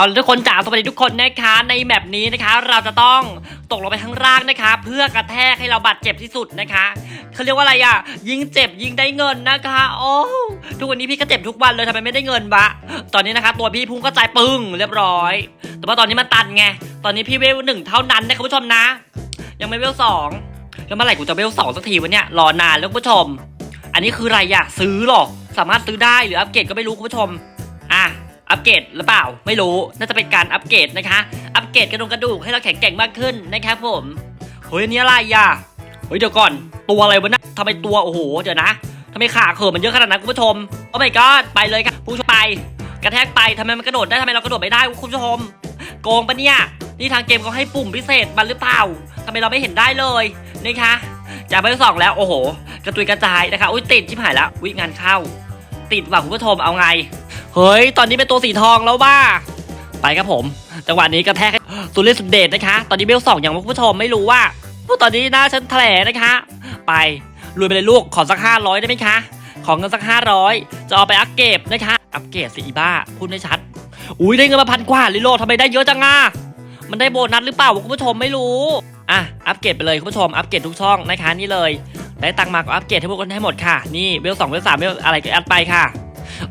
เอาทุกคนจ๋าสวัสดีทุกคนนะคะในแมปนี้นะคะ เราจะต้องตกลงไปข้างล่างนะคะ เพื่อกระแทกให้เราบาดเจ็บที่สุดนะคะเขาเรียกว่าอะไรอะ ยิงเจ็บยิงได้เงินนะคะ โอ้ทุกวันนี้พี่ก็เจ็บทุกวันเลยทำไมไม่ได้เงินวะตอนนี้นะคะ ตัวพี่พุ่งกระจายปึ้งเรียบร้อย แต่ว่าตอนนี้มันตันไงตอนนี้พี่เวลหนึ่งเท่านั้นนะคุณผู้ชมนะ ยังไม่เวลสองแล้วเมื่อไหร่กูจะเวลสองสักทีวะเนี่ยรอนานแล้วคุณผู้ชม อันนี้คืออะไรอะซื้อหรอสามารถซื้อได้หรืออัปเกรดก็ไม่รู้คุณผู้ชมอะ อัปเกรดหรือเปล่า ไม่รู้น่าจะเป็นการอัปเกรดนะคะ อัปเกรดกระดูกกระดูกให้เราแข็งแกร่งมากขึ้นนะครับผมเฮ้ยอันนี้อะไรอะเฮ้ยเดี๋ยวก่อน ตัวอะไรวะนะทำไมตัวโอ้โหเดี๋ยวนะทำไมขาเขินมันเยอะขนาดนั้นคุณผู้ชมโอ้ my god ไปเลยครับผู้ชมไป กระแทกไปทำไมมันกระโดดได้ทำไมเรากระโดดไม่ได้คุณผู้ชมโกงปะเนี่ยนี่ทางเกมเขาให้ปุ่มพิเศษมันหรือเปล่าทำไมเราไม่เห็นได้เลยนะคะจากไปสองแล้วโอ้โห กระตุยกระจายนะคะอุ้ยติดชิบหายแล้ววิงานเข้า ติดว่ะคุณผู้ชมเอาไง เฮ้ย ตอนนี้เป็นตัวสีทองแล้วบ้าไปครับผม จังหวะนี้กระแทกสุดฤทธิ์สุดเดชนะคะ ตอนนี้เบลสองอย่างคุณผู้ชมไม่รู้ว่าตอนนี้หน้าฉันแถลนะคะ ไปรวยไปเลยลูก ขอสักห้าร้อยได้ไหมคะ ของเงินสักห้าร้อยจะเอาไปอัปเกรดนะคะ อัปเกรดสิอีบ้า พูดไม่ชัด อุ้ยได้เงินมาพันกว่าลิโลทำไมได้เยอะจังอะมันได้โบนัสหรือเปล่าคุณผู้ชมไม่รู้ อะ อัปเกรดไปเลยคุณผู้ชม อัปเกรดทุกช่องนะคะนี่เลย ได้ตังค์มาก็อัปเกรดให้พวกคนให้หมดค่ะ นี่เวลสองเวลสามเวลอะไรก็อัดไปค่ะ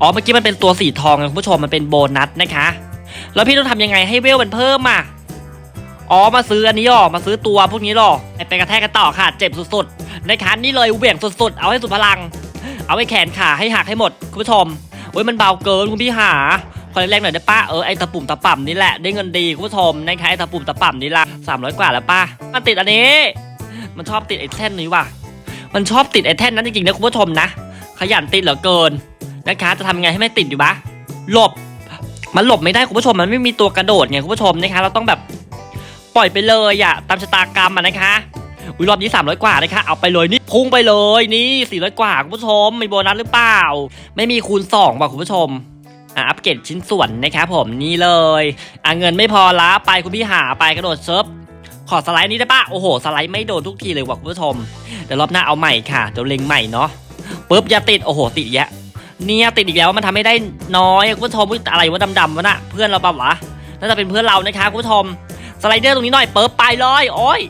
อ๋อเมื่อกี้มันเป็นตัวสีทองนะคุณผู้ชมมันเป็นโบนัสนะคะ แล้วพี่ต้องทำยังไงให้เวลมันเพิ่มอะอ๋อมาซื้ออันนี้หรอมาซื้อตัวพวกนี้หรอไปกระแทกกันต่อค่ะ เจ็บสุดๆนะคะนี่เลยเหวี่ยงสุดๆ เอาให้สุดพลัง เอาไว้แขนขาให้หักให้หมดคุณผู้ชมเว้ยมันเบาเกินคุณพี่หาขอแรงๆหน่อยได้ป้าเออไอตะปุ่มตะป่ำนี่แหละได้เงินดีคุณผู้ชมนะคะไอตะปุ่มตะป่ำนี่ละสามร้อยกว่าแล้วป้ามันติดอันนี้ มันชอบติดไอแท่นนี้ว่ะมันชอบติดไอแท่นนั้นจริงๆนะคุณผู้ชมนะ ขยันติดเหลือเกิน นะคะจะทำไงให้ไม่ติดอยู่บะหลบ มันหลบไม่ได้คุณผู้ชมมันไม่มีตัวกระโดดไงคุณผู้ชมนะคะ เราต้องแบบปล่อยไปเลยอะตามชะตากรรมอะนะคะอุ้ยรอบนี้300กว่านะคะเอาไปเลยนี่พุ่งไปเลยนี่400กว่าคุณผู้ชมมีโบนัสหรือเปล่า ไม่มีคูณ2ว่ะคุณผู้ชมอะอัปเกรดชิ้นส่วนนะครับผมนี่เลยอะเงินไม่พอละไปคุณพี่หาไปกระโดดเซิร์ฟขอสไลด์นี้ได้ปะโอ้โหสไลด์ไม่โดนทุกทีเลยว่ะคุณผู้ชมเดี๋ยวรอบหน้าเอาใหม่ค่ะเดี๋ยวเล็งใหม่เนาะปุ๊บอย่าติดโอ้โหติดอีกแยะ เนี่ยติดอีกแล้วมันทำให้ได้น้อยคุณผู้ชมอุ๊ยอะไรวะดำๆวะน่ะเพื่อนเราปะวะน่าจะเป็นเพื่อนเรานะคะคุณผู้ชมสไลเดอร์ตรงนี้หน่อยเปิบไปเลยโอ้ย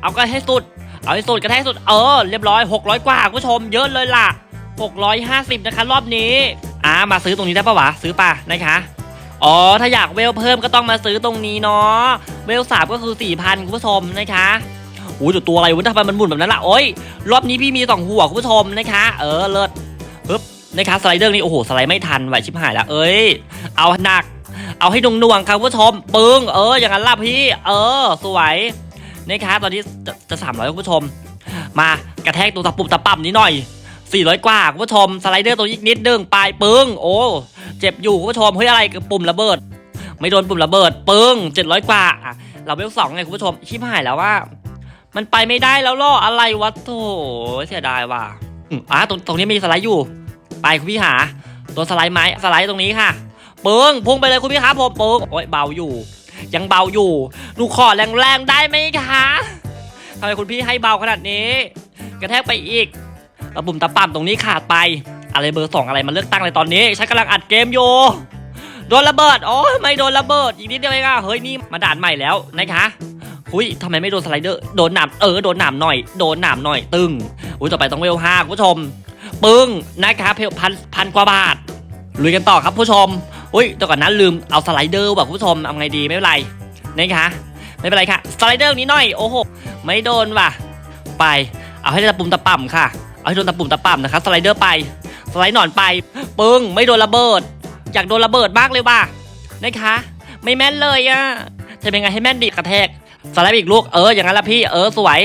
เอาก็ให้สุด เอาให้สุดกระแทกสุดเออเรียบร้อย 600 กว่าคุณผู้ชมเยอะเลยล่ะ 650 นะคะรอบนี้อ่ามาซื้อตรงนี้ได้ปะวะซื้อปะนะคะอ๋อถ้าอยากเวลเพิ่มก็ต้องมาซื้อตรงนี้เนาะเวลสามก็คือ4,000คุณผู้ชมนะคะโอ้ยเดี๋ยวตัวอะไรวะทำไมมันหมุนแบบนั้นล่ะโอ้ยรอบนี้พี่มีสองหัวคุณผู้ชมนะคะ เออเลิศปึ๊บ นะคะสไลเดอร์นี้โอ้โหสไลด์ไม่ทันไหวชิบหายแล้วเอ้ย เอาหนัก เอาให้หน่วงๆครับผู้ชมปึ้งเอออย่างนั้นล่ะพี่ เออ สวยนะคะตอนนี้จะจะสามร้อยคุณผู้ชม มากระแทกตัวตะปุ่มตะปั่มนี้หน่อย 400 กว่าคุณผู้ชมสไลเดอร์ตัวอีกนิดนึงปลายปึ้งโอ้เจ็บอยู่คุณผู้ชมเฮ้ยอะไรกับปุ่มระเบิด ไม่โดนปุ่มระเบิดปึ้ง 700 กว่าเราเวลสองไงคุณผู้ชมชิบหายแล้วว่า มันไปไม่ได้แล้วล่ออะไรวะโถเสียดายว่ะอืมอะตรงตรงนี้มีสไลด์อยู่ ไปคุณพี่หา ตัวสไลด์ไม้สไลด์ตรงนี้ค่ะปึ้งพุ่งไปเลยคุณพี่ครับผมปึ้งโอ้ยเบาอยู่ ยังเบาอยู่หนูขอแรงๆได้ไหมคะทำไมคุณพี่ให้เบาขนาดนี้ กระแทกไปอีกตะปุ่มตะปั่มตรงนี้ขาดไป อะไรเบอร์สองอะไรมาเลือกตั้งเลยตอนนี้ฉันกำลังอัดเกมอยู่โดนระเบิดโอ้ยไม่โดนระเบิดอีกนิดเดียวเองอะเฮ้ยนี่มาด่านใหม่แล้วนะคะหุยทำไมไม่โดนสไลเดอร์โดนหนามเออโดนหนามหน่อย โดนหนามหน่อยตึงอุ้ยต่อไปต้องเวลห้าคุณผู้ชม ปึ้งนะคะเพลพันพันกว่าบาทลุยกันต่อครับผู้ชมอุ้ยแต่ก่อนนั้นลืมเอาสไลเดอร์ว่ะผู้ชมทำไงดีไม่เป็นไรนะคะไม่เป็นไรค่ะสไลเดอร์นี้หน่อยโอ้โหไม่โดนว่ะ ไป เอาให้ได้ตะปุ่มตะป่ำค่ะ เอาให้โดนตะปุ่มตะป่ำนะครับสไลเดอร์ไปสไลด์หนอนไปปึ้งไม่โดนระเบิด อยากโดนระเบิดมากเลยว่ะนะคะ ไม่แม่นเลยอะทำยังไงให้แม่นดีกระแทกสไลด์อีกลูกเอออย่างนั้นละพี่เออสวย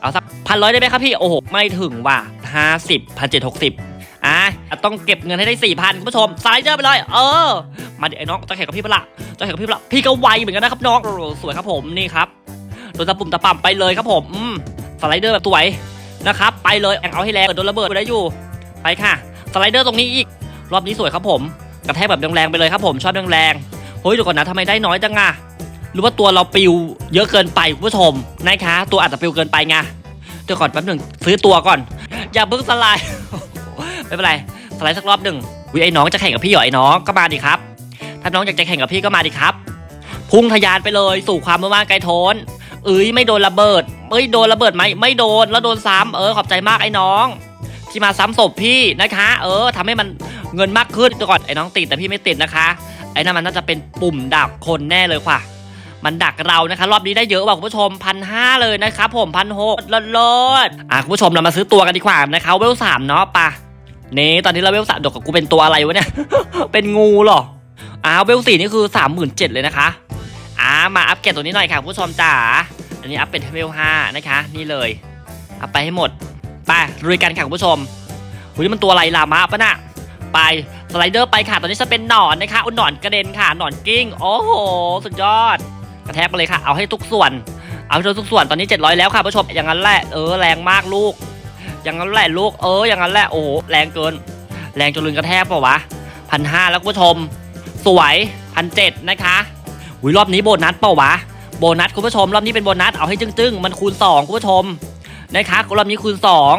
เอาสักพันร้อยได้ไหมครับพี่ โอ้โห ไม่ถึงว่ะห้าสิบพันเจ็ดหกสิบอะต้องเก็บเงินให้ได้สี่พันคุณผู้ชมสไลเดอร์ไปเลย เออ มาเดี๋ยวไอ้น้องจะแข่งกับพี่ปะละจะแข่งกับพี่ปะละพี่ก็ไวเหมือนกันนะครับน้องสวยครับผมนี่ครับโดนตะปุ่มตะป่ำไปเลยครับผมสไลเดอร์แบบสวยนะครับไปเลยแองเอาให้แรงโดนระเบิดไปได้อยู่ ไปค่ะ สไลเดอร์ตรงนี้อีก รอบนี้สวยครับผม กระแทกแบบแรงๆไปเลยครับผมชอบแรงๆเฮ้ยเดี๋ยวก่อนนะทำไมได้น้อยจังอะ หรือว่าตัวเราปิวเยอะเกินไปคุณผู้ชมนะคะ ตัวอาจจะปิวเกินไปไงเดี๋ยวก่อนแป๊บหนึ่งซื้อตัวก่อน อย่าเพิ่งสไลด์ไม่เป็นไรสไลด์สักรอบหนึ่งวิไอ้น้องจะแข่งกับพี่เหรอไอ้น้องก็มาดิครับ ถ้าน้องอยากจะแข่งกับพี่ก็มาดิครับ พุ่งทะยานไปเลยสู่ความมืดว่างไกลโทนเอ้ยไม่โดนระเบิดเอ้ยโดนระเบิดไหมไม่โดนแล้วโดนซ้ำเออขอบใจมากไอ้น้องที่มาซ้ำศพพี่นะคะ เออทำให้มันเงินมากขึ้นเดี๋ยวก่อนไอ้น้องติดแต่พี่ไม่ติดนะคะ ไอ้นั่นมันน่าจะเป็นปุ่มดักคนแน่เลยค่ะ มันดักเรานะคะรอบนี้ได้เยอะว่ะคุณผู้ชมพันห้าเลยนะครับผมพันหกลิศๆอะคุณผู้ชมเรามาซื้อตัวกันดีกว่านะคะเวลสามเนาะปะนี่ตอนนี้เราเวลสามเดยวกับกูเป็นตัวอะไรวะเนี่ย เป็นงูเหรออ้าวเวลสี่นี่คือสามหมื่นเจ็ดเลยนะคะอ่ามาอัปเกรดตัวนี้หน่อยค่ะคุณผู้ชมจ๋าอันนี้อัปเป็นเวลห้านะคะ นี่เลยอัปไปให้หมดไปลุยกันค่ะคุณผู้ชมหุยมันตัวอะไรลามะปะน่ะไปสไลเดอร์ไปค่ะ ตอนนี้จะเป็นหนอนนะคะอุยหนอนกระเด็นค่ะหนอนกิ้ง โอ้โห สุดยอด กระแทกไปเลยค่ะ เอาให้ทุกส่วน เอาให้ทุกส่วนตอนนี้ 700 แล้วค่ะผู้ชมอย่างนั้นแหละเออแรงมากลูก อย่างนั้นแหละลูกเอออย่างนั้นแหละโอ้โหแรงเกิน แรงจนลืมกระแทกเปล่าวะพันห้าแล้วผู้ชม สวยพันเจ็ดนะคะอุ้ยรอบนี้โบนัสเปล่าวะโบนัสคุณผู้ชม รอบนี้เป็นโบนัสเอาให้จึ้งๆ มันคูณ 2 คุณผู้ชมนะคะรอบนี้คูณ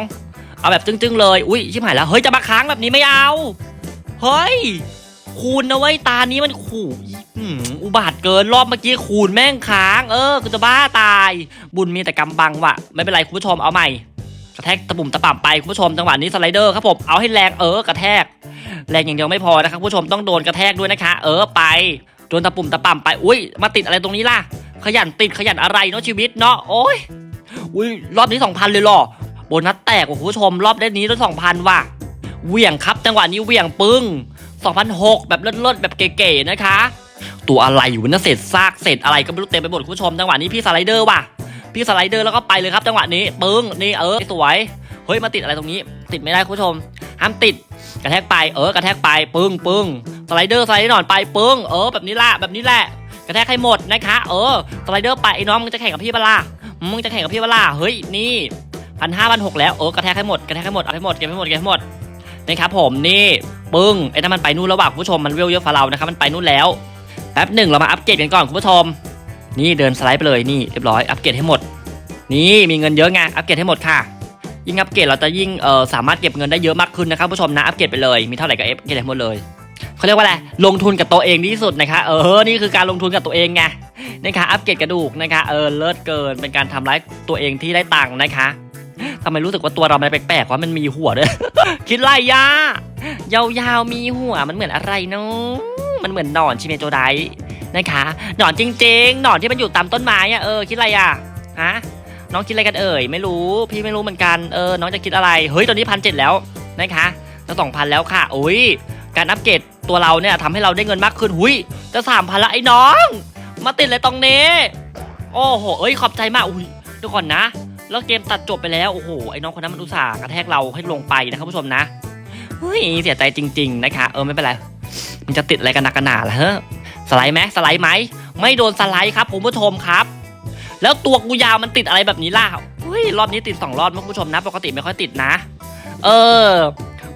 2 เอาแบบจึ้งๆ เลยอุ้ยชิบหายแล้วเฮ้ยจะมาค้างแบบนี้ไม่เอา เฮ้ย คูณนะเว้ยตานี้มันขู่ อุบาทเกินรอบเมื่อกี้คูณแม่งค้าง เออกูจะบ้าตาย บุญมีแต่กำบังว่ะ ไม่เป็นไรคุณผู้ชมเอาใหม่ กระแทกตะปุ่มตะป่ำไปคุณผู้ชมจังหวะนี้สไลเดอร์ครับผมเอาให้แรงเออกระแทก แรงอย่างเดียวไม่พอนะครับผู้ชมต้องโดนกระแทกด้วยนะคะ เออไปโดนตะปุ่มตะป่ำไปอุ้ยมาติดอะไรตรงนี้ล่ะ ขยันติดขยันอะไรเนาะชีวิตเนาะโอ้ยอุ้ยรอบนี้สองพันเลยหรอโบนัสแตกว่ะคุณผู้ชมรอบเล่นนี้ต้องสองพันว่ะเหวี่ยงครับจังหวะนี้เหวี่ยงปึ้ง2006 แบบเลิศๆแบบเก๋ๆนะคะ ตัวอะไรอยู่นะเศษซากเศษอะไรก็ไม่รู้เต็มไปหมดคุณผู้ชมจังหวะนี้พี่สไลเดอร์ว่ะพี่สไลเดอร์แล้วก็ไปเลยครับ จังหวะนี้ปึ้งนี่เออสวยเฮ้ยมาติดอะไรตรงนี้ ติดไม่ได้คุณผู้ชมห้ามติดกระแทกไปเออกระแทกไปปึ้งปึ้งสไลเดอร์สไลเดอร์หนอนไปปึ้งเออแบบนี้ละแบบนี้แหละกระแทกให้หมดนะคะเออสไลเดอร์ไปไอ้น้องมึงจะแข่งกับพี่เปะล่ามึงจะแข่งกับพี่เปะล่าเฮ้ยนี่พันห้าพันหกแล้วเออกระแทกให้หมดกระแทกให้หมดเอาให้หมดเก็บให้หมดเก็บให้หมดนะครับผมนี่ปึ้งไอ้นั่นมันไปนู่นแล้วว่ะคุณผู้ชมมันเวลเยอะฝ่าเรานะครับมันไปนู่นแล้ว แป๊บหนึ่งเรามาอัปเกรดกันก่อนคุณผู้ชม นี่เดินสไลด์ไปเลยนี่เรียบร้อยอัปเกรดให้หมด นี่มีเงินเยอะไงอัปเกรดให้หมดค่ะ ยิ่งอัปเกรดเราจะยิ่งเออสามารถเก็บเงินได้เยอะมากขึ้นนะครับผู้ชมนะอัปเกรดไปเลยมีเท่าไหร่ก็อัปเกรดให้หมดเลยเขาเรียกว่าอะไรลงทุนกับตัวเองดีที่สุดนะคะ เออนี่คือการลงทุนกับตัวเองไงนะคะอัปเกรดกระดูกนะคะเออเลิศเกินเป็นการทำร้ายตัวเองที่ได้ตังค์นะคะทำไมรู้สึกว่าตัวเรามันแปลกๆว่ามันมีหัวด้วย คิดไรยายาวๆมีหัวมันเหมือนอะไรเนาะ มันเหมือนหนอนชิเมโจไดนะคะหนอนจริง ๆ หนอนที่มันอยู่ตามต้นไม้อะเออคิดอะไรอะฮะน้องคิดอะไรกันเอ่ยไม่รู้ พี่ไม่รู้เหมือนกันเออน้องจะคิดอะไรเฮ้ยตอนนี้พันเจ็ดแล้วนะคะจะสองพันแล้วค่ะอุ้ยการอัปเกรดตัวเราเนี่ยทำให้เราได้เงินมากขึ้นหุยจะสามพันละไอ้น้อง มาติดเลยตรงนี้โอ้โหเอ้ยขอบใจมากอุ้ยเดี๋ยวก่อนนะ แล้วเกมตัดจบไปแล้วโอ้โหไอ้น้องคนนั้นมันอุตส่าห์กระแทกเราให้ลงไปนะครับผู้ชมนะเฮ้ยเสียใจจริง ๆ นะคะ เออไม่เป็นไร มันจะติดอะไรกันนักกันหนาล่ะเฮ้สไลด์ไหมสไลด์ไหมไม่โดนสไลด์ครับคุณผู้ชมครับ แล้วตัวกูยาวมันติดอะไรแบบนี้ล่ะเฮ้ยรอบนี้ติดสองรอบนะคุณผู้ชมนะ ปกติไม่ค่อยติดนะ เออ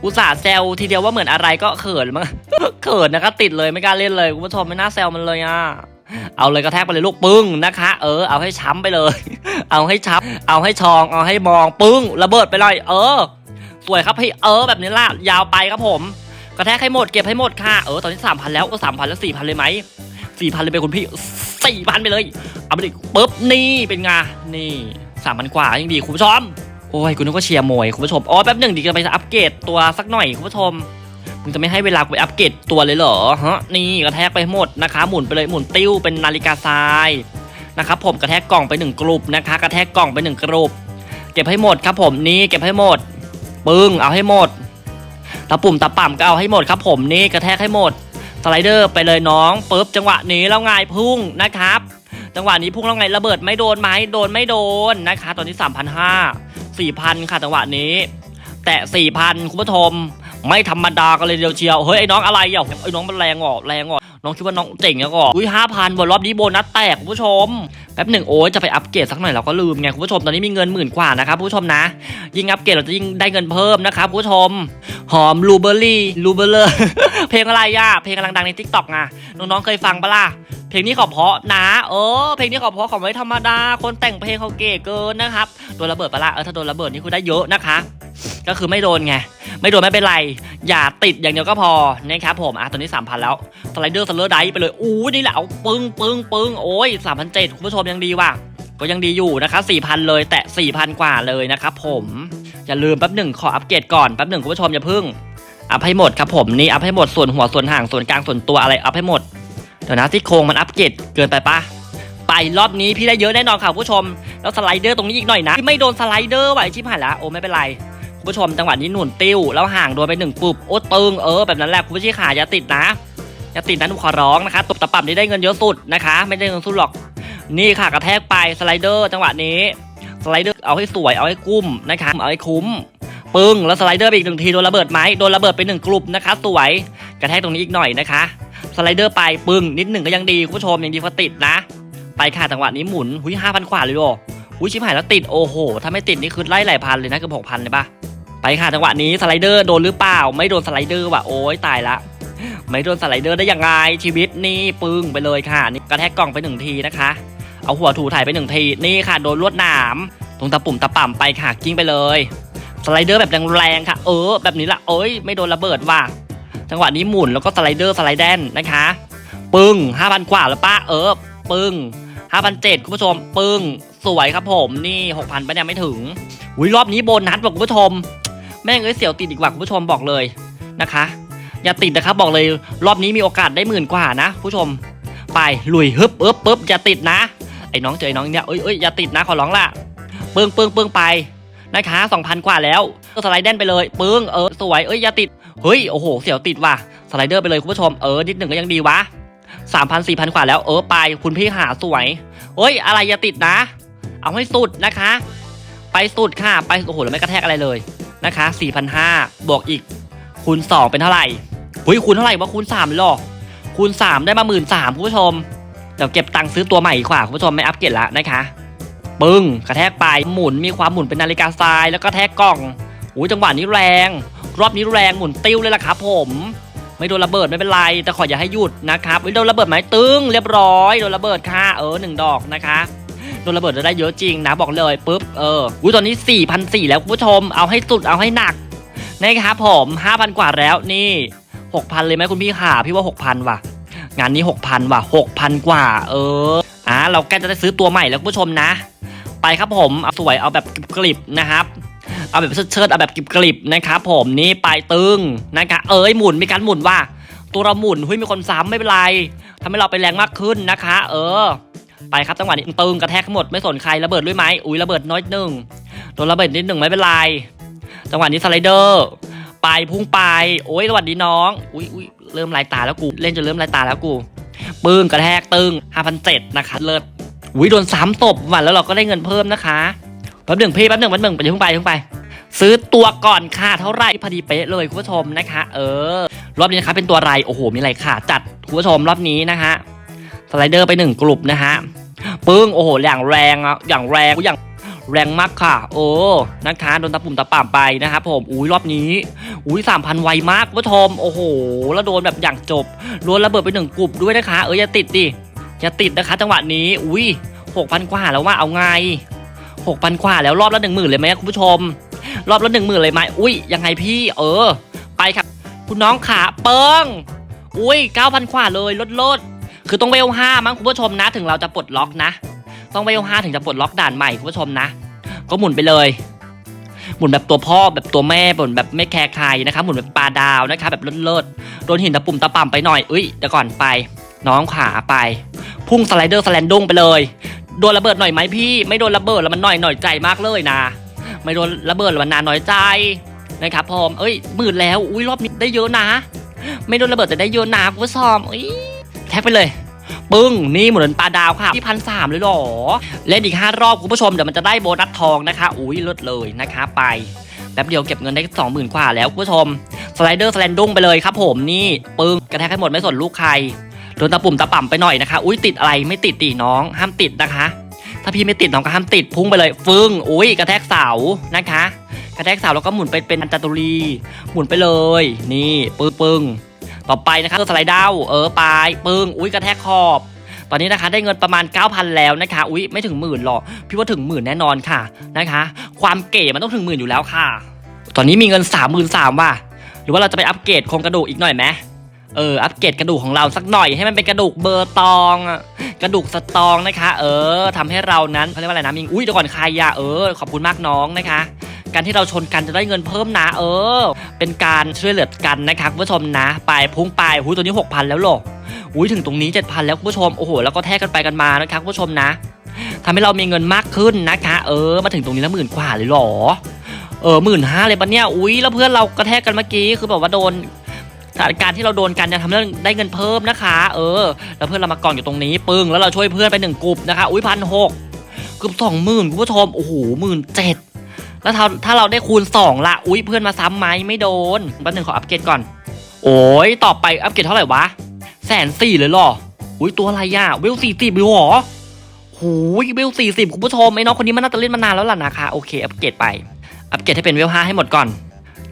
อุตส่าห์แซวทีเดียวว่าเหมือนอะไรก็เขินมั้งเขินนะคะติดเลยไม่กล้าเล่นเลยคุณผู้ชมไม่น่าแซวมันเลยอะเอาเลยกระแทกไปเลยลูกปึ้งนะคะ เออเอาให้ช้ำไปเลย เอาให้ช้ำเอาให้ชองเอาให้มองปึ้งระเบิดไปเลย เออสวยครับพี่เออแบบนี้ล่ะยาวไปครับผม กระแทกให้หมดเก็บให้หมดค่ะ เออตอนนี้สามพันแล้วก็สามพันแล้วสี่พันเลยไหมสี่พันเลยไปคุณพี่สี่พันไปเลย เอาไปดิปุ๊บนี่เป็นไงนี่สามพันกว่ายังดีคุณผู้ชมโอ้ยคุณนึกว่าเชียร์มวยคุณผู้ชมอ๋อแป๊บหนึ่งดีจะไปอัปเกรดตัวสักหน่อยคุณผู้ชมมึงจะไม่ให้เวลากูไปอัปเกรดตัวเลยเหรอฮะนี่กระแทกไปหมดนะคะ หมุนไปเลยหมุนติ้วเป็นนาฬิกาทรายนะครับผมกระแทกกล่องไปหนึ่งกลุ่มนะคะ กระแทกกล่องไปหนึ่งกลุ่มเก็บให้หมดครับผมนี่เก็บให้หมดปึ้งเอาให้หมด ตะปุ่มตะป่ำก็เอาให้หมดครับผมนี่กระแทกให้หมดสไลเดอร์ไปเลยน้องปุ๊บจังหวะนี้แล้วไงพุ่งนะครับ จังหวะนี้พุ่งแล้วไงระเบิดไม่โดนไหมโดนไม่โดนนะคะ ตอนนี้3 5 0 0 4,000 ค่ะจังหวะนี้ แต่ 4,000 คุณผู้ชม ไม่ธรรมดากันเลยเดียวเชียว เฮ้ย ไอ้น้องอะไรอะไอ้น้องมันแรงอะแรงอะ น้องคิดว่าน้องเจ๋งแล้วก็ออุ้ยห้าพันบนรอบนี้โบนัสแตกคุณผู้ชมแป๊บหนึ่งโอ้ยจะไปอัปเกรดสักหน่อยเราก็ลืมไงคุณผู้ชมตอนนี้มีเงินหมื่นกว่านะครับคุณผู้ชมนะ ยิ่งอัปเกรดเราจะยิ่งได้เงินเพิ่มนะครับคุณผู้ชม หอมลูเบอร์รี่ลูเบอร์เลอร์ เพลงอะไรอะเพลงกำลังดังในทิกตอกไงน้องๆเคยฟังปะล่ะเพลงนี้ขาเพาะนะเออเพลงนี้ขาเพาะเขาไม่ธรรมดา คนแต่งเพลงเขาเก๋เกินนะครับโดนระเบิดปะล่ะเออถ้าโดนระเบิดนี่คือได้เยอะนะคะ ก็คือไม่โดนไงไม่โดนไม่เป็นไรอย่าติดอย่างเดียวก็พอนะครับผมอะตอนนี้3,000แล้วสไลเดอร์สเลอร์ไดไปเลยอู้นี่แหละเอาปึ้งปึ้งปึ้งโอ้ย3,700คุณผู้ชมยังดีว่ะก็ยังดีอยู่นะคะ4,000เลยแตะ4,000กว่าเลยนะครับผมอย่าลืมแป๊บหนึ่งขออัปเกรดก่อนแป๊บหนึ่งคุณผู้ชมอย่าพึ่ง อัพให้หมดครับผมนี่อัพให้หมดส่วนหัวส่วนห่างส่วนกลางส่วนตัวอะไรอัพให้หมดเดี๋ยวนะที่โครงมันอัปเกรดเกินไปปะไปรอบนี้พี่ได้เยอะแน่นอนค่ะผู้ชม แล้วสไลเดอร์ตรงนี้อีกหน่อยนะไม่โดนสไลเดอร์ว่ะไอชิบหายละโอ้ไม่เป็นไรคุณผู้ชมจังหวะนี้หนุนติ้วแล้วห่างโดนไปหนึ่งปุ๊บโอ้ตึงเออแบบนั้นแหละคุณผู้ชมขาอย่าติดนะอย่าติดนะหนูขอร้องนะคะตบตะปั่มนี่ได้เงินเยอะสุดนะคะ ไม่ได้เงินสุดหรอก นี่ค่ะกระแทกไปสไลเดอร์จังหวะนี้สไลเดอร์เอาให้สวยเอาให้กุ้มนะคะเอาให้คุ้ม ปึ้งแล้วสไลเดอร์ไปอีกหนึ่งทีโดนระเบิดไหมโดนระเบิดไปหนึ่งกลุ่มนะคะ สวยกระแทกตรงนี้อีกหน่อยนะคะ สไลเดอร์ไปปึ้งนิดหนึ่งก็ยังดีคุณผู้ชมยังดีกว่าติดนะ ไปค่ะจังหวะนี้หมุนหุยห้าพันกว่าเลยโอหุยชิบหายแล้วติดโอ้โหถ้าไม่ติดนี่คือไล่หลายพันเลยนะเกือบหกพันเลยปะไปค่ะจังหวะนี้สไลเดอร์โดนหรือเปล่า ไม่โดนสไลเดอร์ว่ะโอ้ยตายละไม่โดนสไลเดอร์ได้ยังไงชีวิตนี่ปึ้งไปเลยค่ะนี่กระแทกกล่องไปหนึ่งทีนะคะ เอาหัวถูถ่ายไปหนึ่งทีนี่ค่ะ โดนลวดหนาม ตรงตะปุ่มตะป่ำไปค่ะกิ้งไปเลย สไลเดอร์แบบแรงๆค่ะ เออ แบบนี้ละเอ้ย ไม่โดนระเบิดว่ะ จังหวะนี้หมุนแล้วก็สไลเดอร์สไลเดนนะคะ ปึ้งห้าพันกว่าแล้วป้า เออ ปึ้งห้าพันเจ็ดคุณผู้ชม ปึ้ง สวยครับผม นี่หกพันไปเนี่ยไม่ถึงอุ้ยรอบนี้โบนัสบอกคุณผู้ชม แม่งเอ้ยเสียวติดอีกว่าคุณผู้ชมบอกเลยนะคะ อย่าติดนะครับบอกเลยรอบนี้มีโอกาสได้หมื่นกว่านะผู้ชม ไปลุยฮึบปึ๊บปึ๊บอย่าติดนะไอ้น้องเจอไอ้น้องเนี่ยเอ้ยเอ้ยอย่าติดนะขอร้องละปึ้งปึ้งปึ้งไป นะคะสองพันกว่าแล้วสไลด์แดนไปเลยปึ้งเออสวยเอ้ยอย่าติดเฮ้ยโอ้โหเสียวติดว่ะสไลเดอร์ไปเลยคุณผู้ชมเออนิดหนึ่งก็ยังดีวะสามพันสี่พันกว่าแล้วเออไปคุณพี่หาสวยเฮ้ยอะไรอย่าติดนะ เอาให้สุดนะคะ ไปสุดค่ะไปโอ้โหแล้วไม่กระแทกอะไรเลยนะคะ4,500บวกอีก คูณ2เป็นเท่าไหร่หุยคูณเท่าไหร่ว่าคูณ3เลยเหรอคูณ3ได้มา1 3ื่นคุณผู้ชมเดี๋ยวเก็บตังค์ซื้อตัวใหม่ดีกว่าคุณผู้ชมไม่อัปเกรดละนะคะ ปึ้งกระแทกไปหมุนมีความหมุนเป็นนาฬิกาทรายแล้วก็แทกกล่องอุ้ยจังหวะนี้แรง รอบนี้แรงหมุนติ้วเลยล่ะครับผมไม่โดนระเบิดไม่เป็นไร แต่ขออย่าให้หยุดนะครับโดนระเบิดไหมตึ้งเรียบร้อยโดนระเบิดค่ะเออหนึ่งดอกนะคะโดนระเบิดจะได้เยอะจริงนะบอกเลยปุ๊บเอออุ้ยตอนนี้4 0 0แล้วคุณผู้ชมเอาให้สุดเอาให้หนักนะครับผม5,000 กว่าแล้วนี่ 6,000 เลยไหมคุณพี่ค่ะพี่ว่า 6,000 ว่ะ งานนี้ 6,000 ว่ะ 6,000 กว่า เอออ่าเราใกล้จะได้ซื้อตัวใหม่แล้วคุณผู้ชมนะ ไปครับผมเอาสวยเอาแบบกริบๆนะครับเอาแบบเชิดๆเอาแบบกริบๆนะครับผมนี่ไปตึงนะคะเอ้ยหมุนมีการหมุนว่า ตัวเราหมุนเฮ้ยมีคนซ้ำไม่เป็นไรทำให้เราไปแรงมากขึ้นนะคะ เออ ไปครับจังหวะนี้ตึงกระแทกหมดไม่สนใครระเบิดด้วยไหมอุ้ยระเบิดน้อยหนึ่งโดนระเบิดนิดหนึ่งไม่เป็นไรจังหวะนี้สไลเดอร์ไปพุ่งไปโอ้ยสวัสดีน้อง อุ้ยอุ้ยเริ่มลายตาแล้วกู เล่นจนเริ่มลายตาแล้วกู ปึ้งกระแทกตึงห้าพันเจ็ดนะคะเลิศ อุ้ยโดนสามตบวันแล้วเราก็ได้เงินเพิ่มนะคะแป๊บหนึ่งพี่แป๊บหนึ่งแป๊บหนึ่งไปเพิ่งไปเพิ่งไป ซื้อตัวก่อนค่ะเท่าไหร่พอดีเป๊ะเลยคุณผู้ชมนะคะ เออ รอบนี้นะคะเป็นตัวอะไรโอ้โหมีอะไรค่ะ จัดคุณผู้ชมรอบนี้นะคะสไลเดอร์ไปหนึ่งกลุ่มนะฮะปึ้งโอ้โหอย่างแรงอะอย่างแรงอย่างแรงมากค่ะ โอ้นะคะโดนตะปุ่มตะป่ามไปนะครับผมอุ้ยรอบนี้ อุ้ยสามพันไวมากคุณผู้ชมโอ้โห แล้วโดนแบบอย่างจบโดนระเบิดไปหนึ่งกลุ่มด้วยนะคะ เอออย่าติดดิ อย่าติดนะคะจังหวะนี้อุ้ยหกพันกว่าแล้วว่าเอาไงหกพันกว่าแล้วรอบละหนึ่งหมื่นเลยไหมคุณผู้ชม รอบละหนึ่งหมื่นเลยไหมอุ้ยยังไงพี่ เออ ไปครับคุณน้องขาเปิงอุ้ยเก้าพันกว่าเลยลดลดคือต้องเวลห้ามั้งคุณผู้ชมนะ ถึงเราจะปลดล็อกนะ ต้องเวลห้าถึงจะปลดล็อกด่านใหม่คุณผู้ชมนะ ก็หมุนไปเลยหมุนแบบตัวพ่อแบบตัวแม่หมุนแบบไม่แคร์ใครนะคะหมุนแบบปลาดาวนะคะแบบเลิศๆโดนหินตะปุ่มตะป่ำไปหน่อยเอ้ยเดี๋ยวก่อนไป น้องขาไป พุ่งสไลเดอร์สแลนดุ้งไปเลย โดนระเบิดหน่อยไหมพี่ ไม่โดนระเบิดแล้วมันหน่อยหน่อยใจมากเลยนะ ไม่โดนระเบิดแล้วมันนานหน้อยใจนะครับผมเอ้ยหมื่นแล้วอุ้ยรอบนี้ได้เยอะนะ ไม่โดนระเบิดแต่ได้เยอะนะคุณผู้ชมเอ้ยแท็กไปเลยปึ้งนี่เหมือนปลาดาวค่ะที่พันสามเลยหรอเล่นอีกห้ารอบคุณผู้ชมเดี๋ยวมันจะได้โบนัสทองนะคะ อุ้ยเลิศเลยนะคะไปแป๊บเดียวเก็บเงินได้สองหมื่นกว่าแล้วคุณผู้ชมสไลเดอร์สแลนดุ้งไปเลยครับผมนี่ปึ้งกระแทกให้หมดไม่สนลูกใคร โดนตะปุ่มตะป่ำไปหน่อยนะคะ อุ้ยติดอะไรไม่ติดตีน้อง ห้ามติดนะคะ ถ้าพี่ไม่ติดน้องก็ห้ามติดพุ่งไปเลย ฟึ้งอุ้ยกระแทกเสานะคะ กระแทกเสาแล้วก็หมุนไปเป็นอันจตุรีหมุนไปเลย นี่ปึ้งปึ้งต่อไปนะคะสไลด์ดาวเออปลายปึ้งอุ้ยกระแทกขอบตอนนี้นะคะได้เงินประมาณ 9,000 แล้วนะคะ อุ้ยไม่ถึงหมื่นหรอก พี่ว่าถึงหมื่นแน่นอนค่ะนะคะ ความเก๋มันต้องถึงหมื่นอยู่แล้วค่ะ ตอนนี้มีเงิน 3 3 0 0 0ว่ะ หรือว่าเราจะไปอัปเกรดโครงกระดูกอีกหน่อยไหม เอออัปเกรดกระดูกของเราสักหน่อยให้มันเป็นกระดูกเบอร์ตองอะกระดูกสตองนะคะ เออทำให้เรานั้นเขาเรียกว่าอะไรนะมิงอุ้ยเดี๋ยวก่อนใครอะเออขอบคุณมากน้องนะคะการที่เราชนกันจะได้เงินเพิ่มนะเออ เป็นการช่วยเหลือกันนะคะคุณผู้ชมนะ ไปพุ่งไปหูยตัวนี้6,000แล้วหรออุ้ยถึงตรงนี้7,000แล้วคุณผู้ชมโอ้โหแล้วก็แทกกันไปกันมานะคะคุณผู้ชมนะทำให้เรามีเงินมากขึ้นนะคะ เออ มาถึงตรงนี้แล้วหมื่นกว่าเลยหรอเออหมื่นห้าเลยปะเนี่ยอุ้ยแล้วเพื่อนเรากระแทกกันเมื่อกี้คือแบบว่าโดน การที่เราโดนกันจะทำให้เราได้เงินเพิ่มนะคะ เออ แล้วเพื่อนเรามากองอยู่ตรงนี้ปึ้งแล้วเราช่วยเพื่อนไปหนึ่งกลุ่มนะคะ อุ้ยพันหกเกือบสองหมื่นคุณผู้ชมโอ้โหหมื่นเจ็ดแล้วถ้าถ้าเราได้คูณ2ละอุ้ยเพื่อนมาซ้ำไหมไม่โดนแป๊บนึงขออัปเกรดก่อน โอ้ยต่อไปอัปเกรดเท่าไหร่วะแสนสี่เลยหรออุ้ยตัวอะไรย่ะเวลสี่สิบหรอหูยเวลสี่สิบคุณผู้ชมไอ้น้องคนนี้มันน่าจะเล่นมานานแล้วล่ะนะคะโอเคอัปเกรดไป อัปเกรดให้เป็นเวลห้าให้หมดก่อน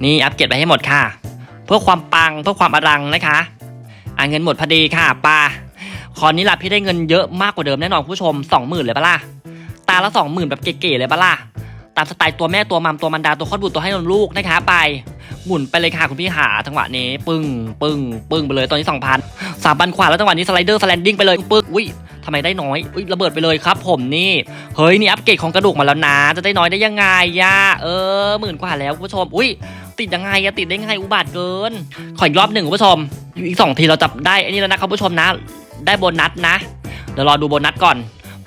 นี่อัปเกรดไปให้หมดค่ะ พื่อความปังเพื่อความอลังนะคะอะเงินหมดพอดีค่ะปาคราวนี้ล่ะพี่ได้เงินเยอะมากกว่าเดิมแน่นอนผู้ชมสองหมื่นเลยปะล่ะตาละสองหมื่นแบบเก๋ๆเลยปะล่ะตามสไตล์ตัวแม่ตัวมัมตัวมันดาตัวคลอดบุตรตัวให้นมลูกนะคะไปหมุนไปเลยค่ะคุณพี่หาจังหวะนี้ ปึ้งปึ้งปึ้งไปเลยตอนนี้สองพันสามพันขวาแล้วจังหวะนี้สไลเดอร์สแลนดิ้งไปเลยปึ๊กอุ้ยทำไมได้น้อยอุ้ยระเบิดไปเลยครับ ผมนี่เฮ้ยนี่อัปเกรดของกระดูกมาแล้วนะจะได้น้อยได้ยังไงย่าเออหมื่นกว่าแล้วคุณผู้ชมอุ้ย ติดยังไงอะติดได้ไงอุบาทเกิน ขออีกรอบหนึ่งคุณผู้ชม อีกสองทีเราจับได้ไอ้นี่แล้วนะครับคุณผู้ชมนะ ได้โบนัสนะ เดี๋ยวรอดูโบนัสก่อน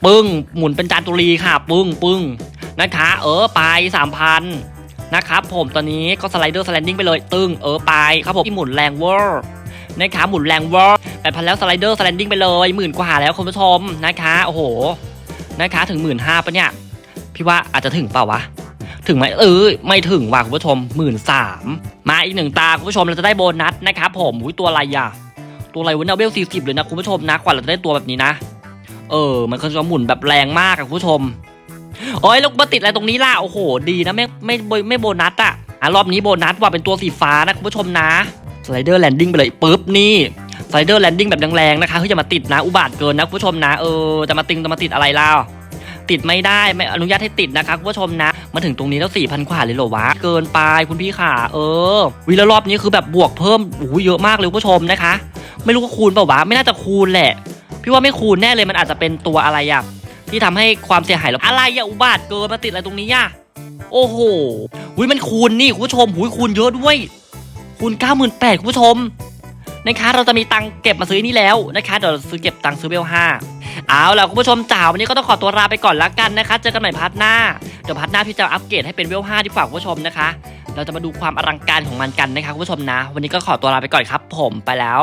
ปึ้งหมุนเป็นจานตุรีค่ะ ปึ้งปึ้งนะคะ เออไปสามพันนะครับผมตอนนี้ก็สไลเดอร์สแลนดิ้งไปเลยตึงเออไปครับผมที่หมุนแรงเวอร์นะคะหมุนแรงเวอร์แปดพันแล้วสไลเดอร์สแลนดิ้งไปเลยหมื่นกว่าแล้วคุณผู้ชมนะคะโอ้โหนะคะถึงหมื่นห้าปะเนี่ยพี่ว่าอาจจะถึงเปล่าวะ ถึงไหมเออไม่ถึงว่ะคุณผู้ชมหมื่นสามมาอีกหนึ่งตาคุณผู้ชมเราจะได้โบนัสนะครับผมอุ้ยตัวอะไรอะตัวอะไรวะเนี่ยเวลสี่สิบเลยนะคุณผู้ชมนะกว่าเราจะได้ตัวแบบนี้นะ เออ มันก็จะหมุนแบบแรงมากอะคุณผู้ชมโอ้ยลูกมาติดอะไรตรงนี้ล่ะโอ้โห ดีนะไม่ไม่ไม่ไมโบนัสอะอะรอบนี้โบนัสว่าเป็นตัวสีฟ้านะคุณผู้ชมนะสไลเดอร์แลนดิ้งไปเลยปุ๊บนี่สไลเดอร์แลนดิ้งแบบแรงๆนะคะเฮ้ยอย่ามาติดนะอุบาทเกินนะคุณผู้ชมนะเออจะมาติงจะมาติดอะไรล่ะ ติดไม่ได้ไม่อนุญาตให้ติดนะคะคุณผู้ชมนะ มาถึงตรงนี้แล้วสี่พันกว่าเลยเหรอวะ เกินไปคุณพี่ขาเออวิแล้วรอบนี้คือแบบบวกเพิ่มโอ้เยอะมากเลยคุณผู้ชมนะคะ ไม่รู้ว่าคูณเปล่าวะไม่น่าจะคูณแหละ พี่ว่าไม่คูณแน่เลยมันอาจจะเป็นตัวอะไรอะที่ทำให้ความเสียหายเราอะไรอะอุบาทเกินมาติดอะไรตรงนี้อะโอ้โหหุยมันคูณนี่คุณผู้ชมหุยคูณเยอะด้วยคูณเก้าหมื่นแปดคุณผู้ชม นะคะเราจะมีตังเก็บมาซื้อนี่แล้วนะคะเดี๋ยวเราซื้อเก็บตังซื้อเบลห้าเอาล่ะคุณผู้ชมจ๋าวันนี้ก็ต้องขอตัวลาไปก่อนละกันนะคะ เจอกันใหม่พาร์ทหน้า เดี๋ยวพาร์ทหน้าพี่จะอัปเกรดให้เป็นเวลห้าดีกว่าคุณผู้ชมนะคะ เราจะมาดูความอลังการของมันกันนะคะคุณผู้ชมนะ วันนี้ก็ขอตัวลาไปก่อนครับ ผมไปแล้ว